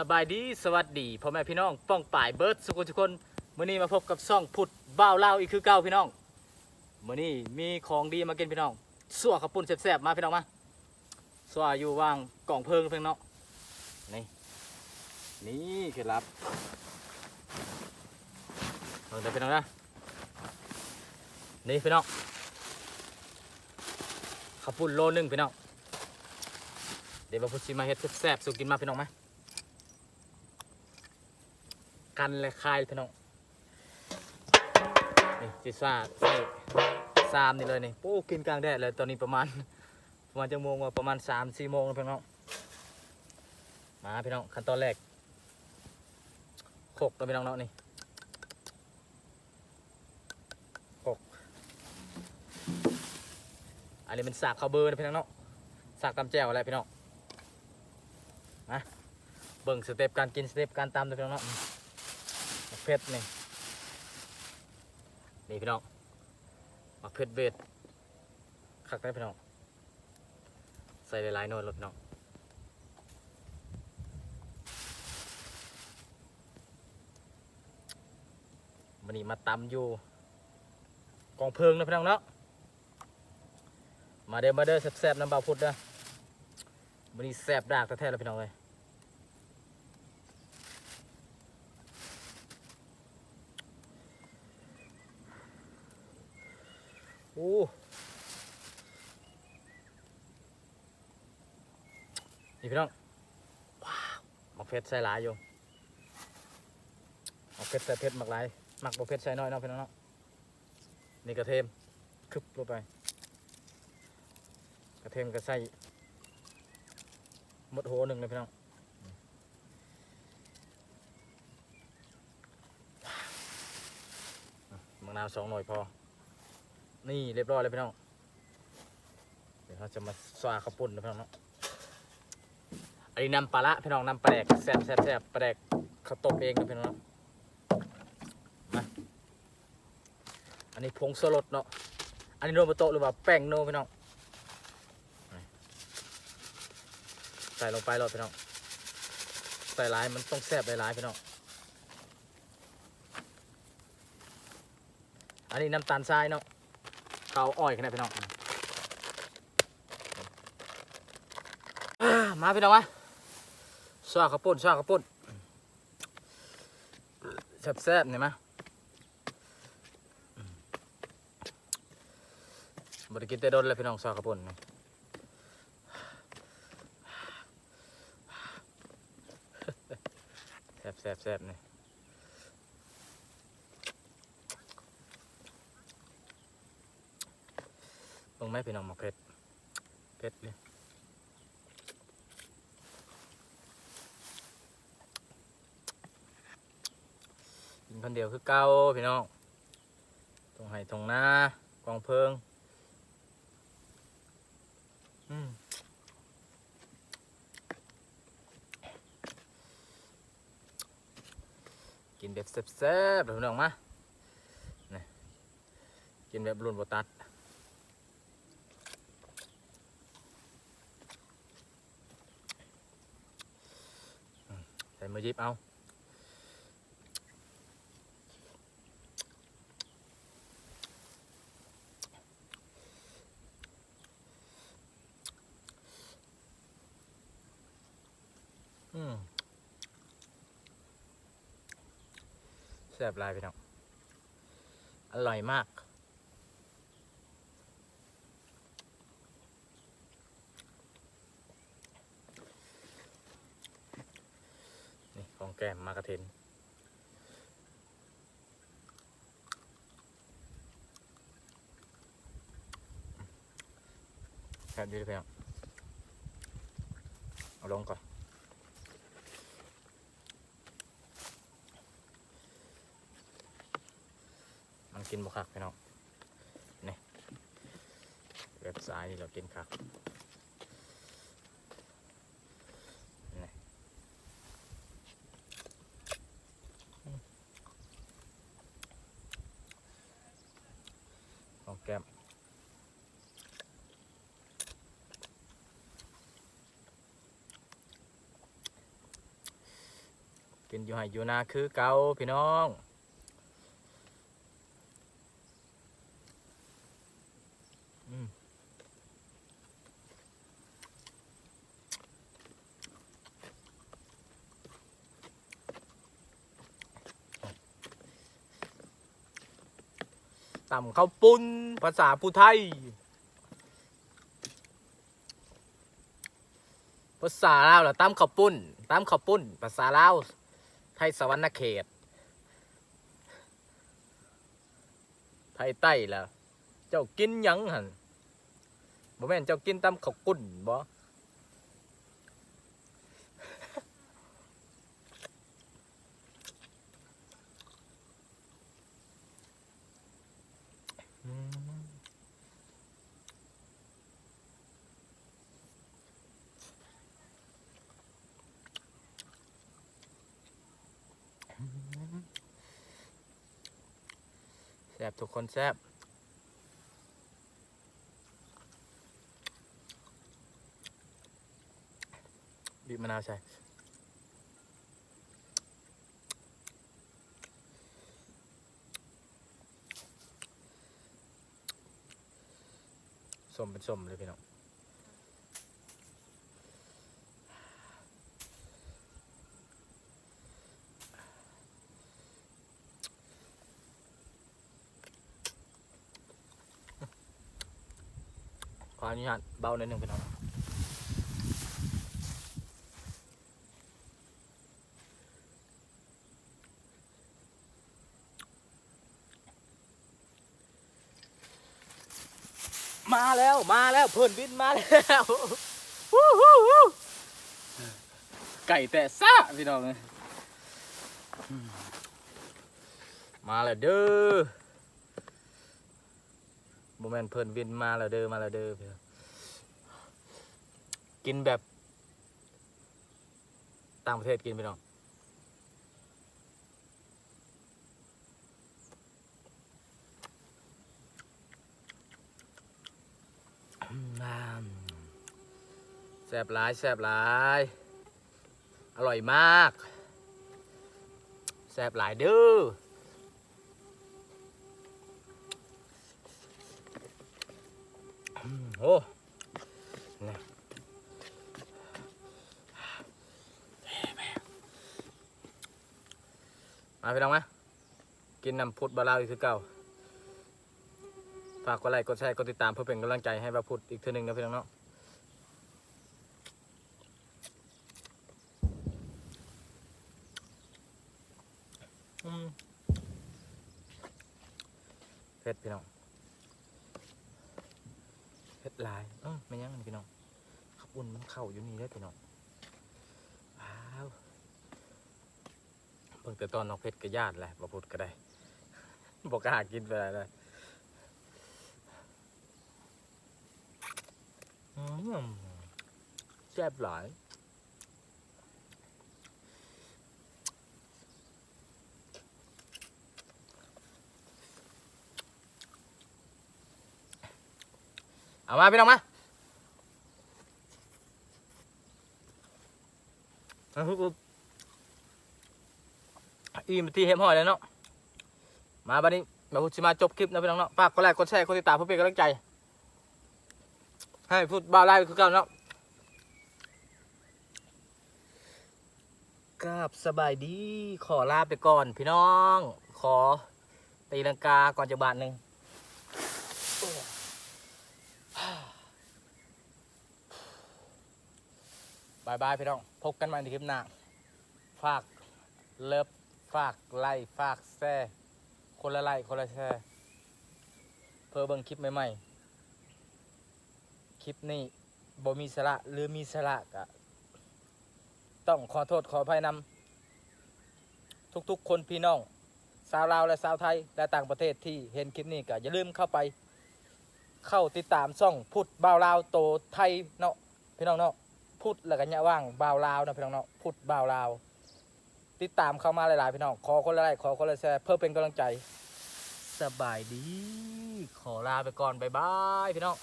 สบายดีสวัสดีพ่อแม่พี่น้องป้องป่ายเบิร์ดสุขุทุกคนมื้อนี้มาพบกับซ่องพุดบ้าวเล่าอีกคือเก่าพี่น้องมื้อนี้มีของดีมากินพี่น้องสั่วข้าวปุ้นแซ่บๆมาพี่น้องมาสั่วอยู่วางกล่องเพิงเพี่น้องนี่นี่เคล็ดลับเอาเดี๋ยวพี่น้องนะนี่พี่น้องข้าวปุ้นโลนึงพี่น้องเดี๋ยวมาพูดซิมาเฮ็ดแซ่บๆสู่กินมาพี่น้องไหมา กันและคายพี่น้องนี่จิซ่าใส่ซามนี่เลยนี่โอ้กินกลางแดดเลยตอนนี้ประมาณประมาณจะโมงว่าประมาณสามสี่โมงแล้วพี่น้องมาพี่น้องขั้นตอนแรกโขกตัวพี่น้องเนาะนี่โขกอันนี้เป็นสากข้าวเบอร์นะพี่น้องเนาะสากตำแจ่วอะไรพี่น้องมาเบิ่งสเต็ปการกินสเต็ปการตำนะพี่น้องเนาะ เพชรนี่ นี่พี่น้องมักเพชรเวทคักได้พี่น้อง ใส่หลายๆหน่อยเลยพี่น้องมันนี่มาตำอยู่ กองเพลิงนะพี่น้องเนาะ มาเด้อมาเด้อแซ่บๆน้ำเบาพุดเด้อมันนี่แซ่บดากแท้ๆเลยพี่น้องเลย อ้นี่พี่น้อง ว้าวหมักเพชรใส่หลายอยู่หมักเพชรใส่เพชรหมักหลายหมักบ่เพชรใส่น้อยเนาะพี่น้องเนาะนี่กระเทียมคึบลงไป กระเทียมก็ใส่หมดโหหนึ่งเลยพี่น้องมะนาวสองหน่วยพอ นี่เรียบร้อยเลยพี่น้องเดี๋ยวเราจะมาสวาข้าวปุ้นนะพี่น้องเนาะอันนี้นำปลาละพี่น้องนำปลาแดกแซ่บแซ่บแซ่บปลาแดกข้าวต้มเองนะพี่น้องเนาะมาอันนี้ผงสลดเนาะอันนี้โนมโตหรือว่าแป้งโนพี่น้องใส่ลงไปเลยพี่น้องใส่ลายมันต้องแซ่บหลายพี่น้องอันนี้น้ำตาลทรายเนาะ เกาอ้อยขนาดพี่น้องมาพี่น้องมาซาข้าวปุ้นซาข้าวปุ้นแซ่บๆเนี่ยมาบริกินแต่โดนเลยพี่น้องซาข้าวปุ้นนี่แซ่บแซ่บแซ่บนี่ ลงไหม่พี่น้องหมกเผ็ดเผ็ดเลยกินคนเดียวคือเก่าพี่น้องตรงไห้ตรงหน้ากองเพลิงอืมกินแบบแซ่บๆเลยพี่น้องมานี่กินแบบรุนบตัด ใส่ มือหยิบเอาแซ่บลายพี่น้องอร่อยมาก นี่ของ แก้มมากระเทนแค่นี้เลยพี่น้องเอาลงก่อนมันกินบุคักพี่น้องนี่เว็บไซ้ายนี่เรากินคัก นี่ ของแก้ม กินอยู่ให้อยู่นาคือเก่าพี่น้องอืมตำข้าวปุ้นภาษาผู้ไทย ภาษาลาวล่ะตำข้าวปุ้นตำข้าวปุ้น ภาษาลาว ทยสวรรณเขต ไทยใต้ล่ะเจ้ากินยังหันบ่แม่นเจ้ากินตำข้าวปุ้นบ่ อืมแซ่บทุกคนแซ่บบีบมะนาวใช่สมเป็นสมเลยพี่น้อง ออนุญาตเบาหน่อยหนึ่งพี่น้องมาแล้วมาแล้วเพื่อนบินมาแล้ววู้ฮู้ฮู้ไก่แต่ซ่าพี่น้องเลยมาแล้วเด้อ โมเมนเพื่นบินมาแล้วเด้อมาแล้วเด้อพี่อกินแบบต่างประเทศกินพี่น้องแซ่บหลายแซ่บหลาย อร่อยมาก แซ่บหลายเด้อ โอ้นี่มาพี่น้องมากินน้ำพุดบาลาวอีกคือเก่าฝากกดไลค์กดแชร์กดติดตามเพื่อเป็นกำลังใจให้บาพุดอีกเท่านึงนะพี่น้องเนาะเผ็ดพี่น้อง เฮ็ดลายเออไม่ยังมันพี่น้องขับอุ่นมันเข้าอยู่นี่ได้พี่น้องว้าวเพิ่งแต่ตอนน้องเพชรก็ญาติแหละบ่พุดก็ได้บอกกล้ากินไปเลยอืมแซ่บหลาย เอามาพี่น้องมาอีมที่เฮมหอยแล้วเนาะ มาบัดนี้มาพูดสิมาจบคลิปนะพี่น้องเนาะฝากกดไลค์กดแชร์กดติดตามเพื่อเป็นกำลังใจ ให้พูดบาไลคือเก่าเนาะกราบสบายดี ขอลาไปก่อนพี่น้อง ขอตีลังกาก่อนจะบาทหนึ่งายบายพี่น้องพบกันใหม่ในคลิปหน้าฝากเลิฟฝากไลค์ฝากแชร์คนละไลค์คนละแชร์เพื่อเบิ่งคลิปใหม่ๆคลิปนี้บ่มีสาระหรือมีสาระก็ต้องขอโทษขออภัยนำทุกๆ คนพี่น้องชาวลาวและชาวไทยและต่างประเทศที่เห็นคลิปนี้ก็อย่าลืมเข้าไป เข้าติดตามช่องพุทธบ่าวลาวโตไทยเนาะพี่น้องเนาะ พุทธแล้วก็เนี่ยว่างบ่าวลาวนะพี่น้องเนาะพุทธบ่าวลาว ติดตามเข้ามาหลายๆพี่น้องขอคนละไลค์ขอคนละแชร์เพื่อเป็นกำลังใจ สบายดี ขอลาไปก่อนบายบายพี่น้อง